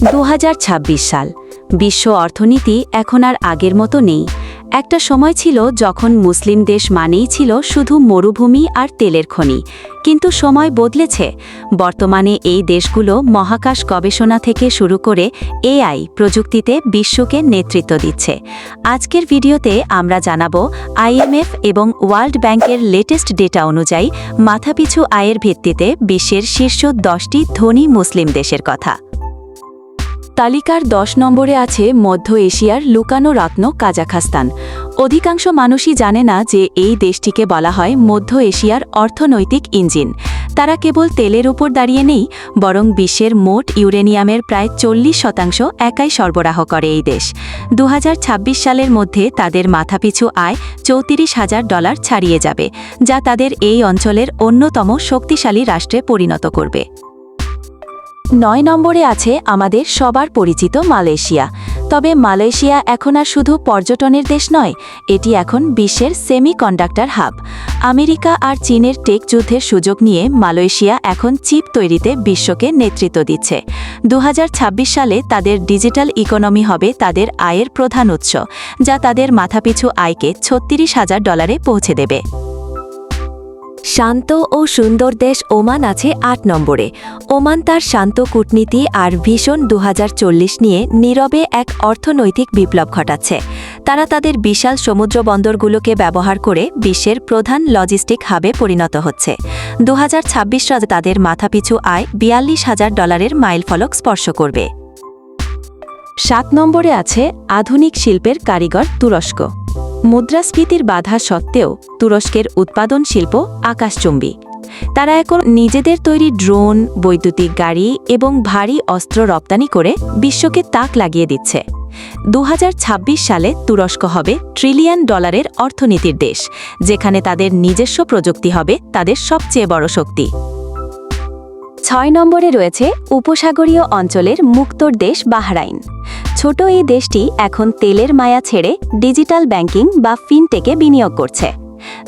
দু হাজার ছাব্বিশ সাল। বিশ্ব অর্থনীতি এখন আর আগের মতো নেই। একটা সময় ছিল যখন মুসলিম দেশ মানেই ছিল শুধু মরুভূমি আর তেলের খনি। কিন্তু সময় বদলেছে। বর্তমানে এই দেশগুলো মহাকাশ গবেষণা থেকে শুরু করে এআই প্রযুক্তিতে বিশ্বকে নেতৃত্ব দিচ্ছে। আজকের ভিডিওতে আমরা জানাব আইএমএফ এবং ওয়ার্ল্ড ব্যাংকের লেটেস্ট ডেটা অনুযায়ী মাথাপিছু আয়ের ভিত্তিতে বিশ্বের শীর্ষ দশটি ধনী মুসলিম দেশের কথা। তালিকার দশ নম্বরে আছে মধ্য এশিয়ার লুকানো রত্ন কাজাখাস্তান। অধিকাংশ মানুষই জানে না যে এই দেশটিকে বলা হয় মধ্য এশিয়ার অর্থনৈতিক ইঞ্জিন। তারা কেবল তেলের উপর দাঁড়িয়ে নেই, বরং বিশ্বের মোট ইউরেনিয়ামের প্রায় চল্লিশ শতাংশ একাই সরবরাহ করে এই দেশ। দু হাজার ছাব্বিশ সালের মধ্যে তাদের মাথাপিছু আয় চৌত্রিশ হাজার ডলার ছাড়িয়ে যাবে, যা তাদের এই অঞ্চলের অন্যতম শক্তিশালী রাষ্ট্রে পরিণত করবে। নয় নম্বরে আছে আমাদের সবার পরিচিত মালয়েশিয়া। তবে মালয়েশিয়া এখন আর শুধু পর্যটনের দেশ নয়, এটি এখন বিশ্বের সেমি কন্ডাক্টর হাব। আমেরিকা আর চীনের টেক যুদ্ধের সুযোগ নিয়ে মালয়েশিয়া এখন চিপ তৈরিতে বিশ্বকে নেতৃত্ব দিচ্ছে। দু হাজার ছাব্বিশ সালে তাদের ডিজিটাল ইকোনমি হবে তাদের আয়ের প্রধান উৎস, যা তাদের মাথাপিছু আয়কে ছত্রিশ হাজার ডলারে পৌঁছে দেবে। শান্ত ও সুন্দর দেশ ওমান আছে আট নম্বরে। ওমান তার শান্ত কূটনীতি আর ভীষণ দু হাজার চল্লিশ নিয়ে নীরবে এক অর্থনৈতিক বিপ্লব ঘটাচ্ছে। তারা তাদের বিশাল সমুদ্র বন্দরগুলোকে ব্যবহার করে বিশ্বের প্রধান লজিস্টিক হাবে পরিণত হচ্ছে। দু হাজার তাদের মাথাপিছু আয় বিয়াল্লিশ হাজার ডলারের মাইলফলক স্পর্শ করবে। সাত নম্বরে আছে আধুনিক শিল্পের কারিগর তুরস্ক। মুদ্রাস্ফীতির বাধা সত্ত্বেও তুরস্কের উৎপাদন শিল্প আকাশচুম্বী। তারা এখন নিজেদের তৈরি ড্রোন, বৈদ্যুতিক গাড়ি এবং ভারী অস্ত্র রপ্তানি করে বিশ্বকে তাক লাগিয়ে দিচ্ছে। দু হাজার ছাব্বিশ সালে তুরস্ক হবে ট্রিলিয়ন ডলারের অর্থনীতির দেশ, যেখানে তাদের নিজস্ব প্রযুক্তি হবে তাদের সবচেয়ে বড় শক্তি। ছয় নম্বরে রয়েছে উপসাগরীয় অঞ্চলের মুক্তর দেশ বাহরাইন। ছোট এই দেশটি এখন তেলের মায়া ছেড়ে ডিজিটাল ব্যাংকিং বা ফিনটেকে বিনিয়োগ করছে।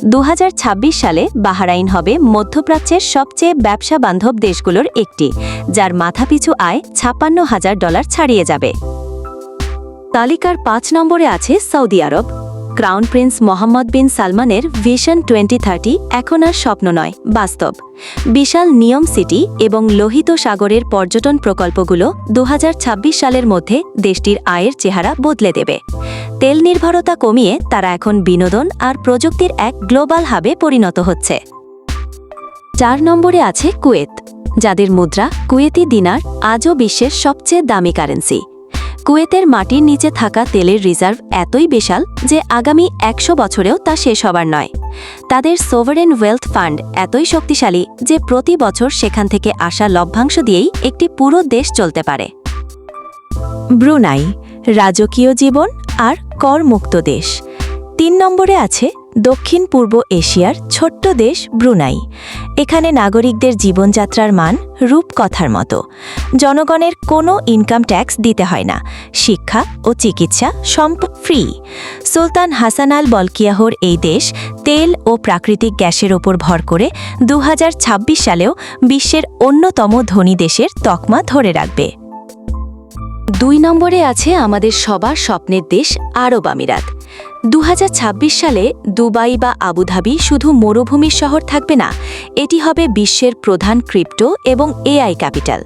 দু হাজার ছাব্বিশ সালে বাহারাইন হবে মধ্যপ্রাচ্যের সবচেয়ে ব্যবসা বান্ধব দেশগুলোর একটি, যার মাথাপিছু আয় ছাপ্পান্ন হাজার ডলার ছাড়িয়ে যাবে। তালিকার পাঁচ নম্বরে আছে সৌদি আরব। ক্রাউন প্রিন্স মোহাম্মদ বিন সালমানের ভিশন টোয়েন্টি থার্টি এখন আর স্বপ্ন নয়, বাস্তব। বিশাল নিয়ম সিটি এবং লোহিত সাগরের পর্যটন প্রকল্পগুলো দু হাজার ছাব্বিশ সালের মধ্যে দেশটির আয়ের চেহারা বদলে দেবে। তেল নির্ভরতা কমিয়ে তারা এখন বিনোদন আর প্রযুক্তির এক গ্লোবাল হাবে পরিণত হচ্ছে। চার নম্বরে আছে কুয়েত, যাদের মুদ্রা কুয়েতি দিনার আজও বিশ্বের সবচেয়ে দামি কারেন্সি। কুয়েতের মাটির নিচে থাকা তেলের রিজার্ভ এতই বিশাল যে আগামী একশো বছরেও তা শেষ হবার নয়। তাদের সোভারেন ওয়েলথ ফান্ড এতই শক্তিশালী যে প্রতি বছর সেখান থেকে আসা লভ্যাংশ দিয়েই একটি পুরো দেশ চলতে পারে। ব্রুনাই, রাজকীয় জীবন আর করমুক্ত দেশ। তিন নম্বরে আছে দক্ষিণ পূর্ব এশিয়ার ছোট্ট দেশ ব্রুনাই। এখানে নাগরিকদের জীবনযাত্রার মান রূপকথার মতো। জনগণের কোনো ইনকাম ট্যাক্স দিতে হয় না। শিক্ষা ও চিকিৎসা সম্প ফ্রি সুলতান হাসান আল বলকিয়াহর এই দেশ তেল ও প্রাকৃতিক গ্যাসের ওপর ভর করে দু হাজার ছাব্বিশ সালেও বিশ্বের অন্যতম ধনী দেশের তকমা ধরে রাখবে। দুই নম্বরে আছে আমাদের সবার স্বপ্নের দেশ আরব আমিরাত। দু হাজার ছাব্বিশ সালে দুবাই বা আবুধাবি শুধু মরুভূমির শহর থাকবে না, এটি হবে বিশ্বের প্রধান ক্রিপ্টো এবং এআই ক্যাপিটাল।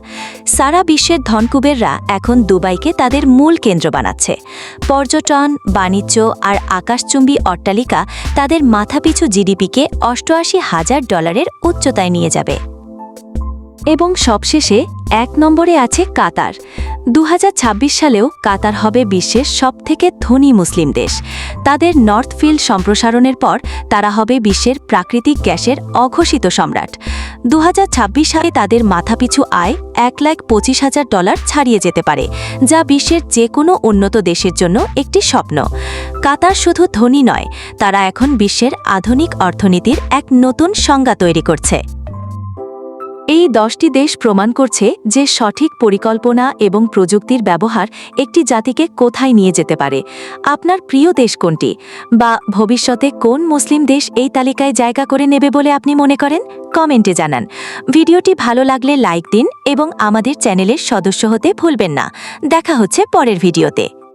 সারা বিশ্বের ধনকুবেররা এখন দুবাইকে তাদের মূল কেন্দ্র বানাচ্ছে। পর্যটন, বাণিজ্য আর আকাশচুম্বী অট্টালিকা তাদের মাথাপিছু জিডিপিকে অষ্টআশি হাজার ডলারের উচ্চতায় নিয়ে যাবে। এবং সবশেষে এক নম্বরে আছে কাতার। দু হাজার ছাব্বিশ সালেও কাতার হবে বিশ্বের সবথেকে ধনী মুসলিম দেশ। তাদের নর্থ ফিল্ড সম্প্রসারণের পর তারা হবে বিশ্বের প্রাকৃতিক গ্যাসের অঘোষিত সম্রাট। দু হাজার ছাব্বিশ সালে তাদের মাথাপিছু আয় এক লাখ পঁচিশ হাজার ডলার ছাড়িয়ে যেতে পারে, যা বিশ্বের যে কোনো উন্নত দেশের জন্য একটি স্বপ্ন। কাতার শুধু ধনী নয়, তারা এখন বিশ্বের আধুনিক অর্থনীতির এক নতুন সংজ্ঞা তৈরি করছে। এই দশটি দেশ প্রমাণ করছে যে সঠিক পরিকল্পনা এবং প্রযুক্তির ব্যবহার একটি জাতিকে কোথায় নিয়ে যেতে পারে। আপনার প্রিয় দেশ কোনটি? বা ভবিষ্যতে কোন মুসলিম দেশ এই তালিকায় জায়গা করে নেবে বলে আপনি মনে করেন? কমেন্টে জানান। ভিডিওটি ভালো লাগলে লাইক দিন এবং আমাদের চ্যানেলের সদস্য হতে ভুলবেন না। দেখা হচ্ছে পরের ভিডিওতে।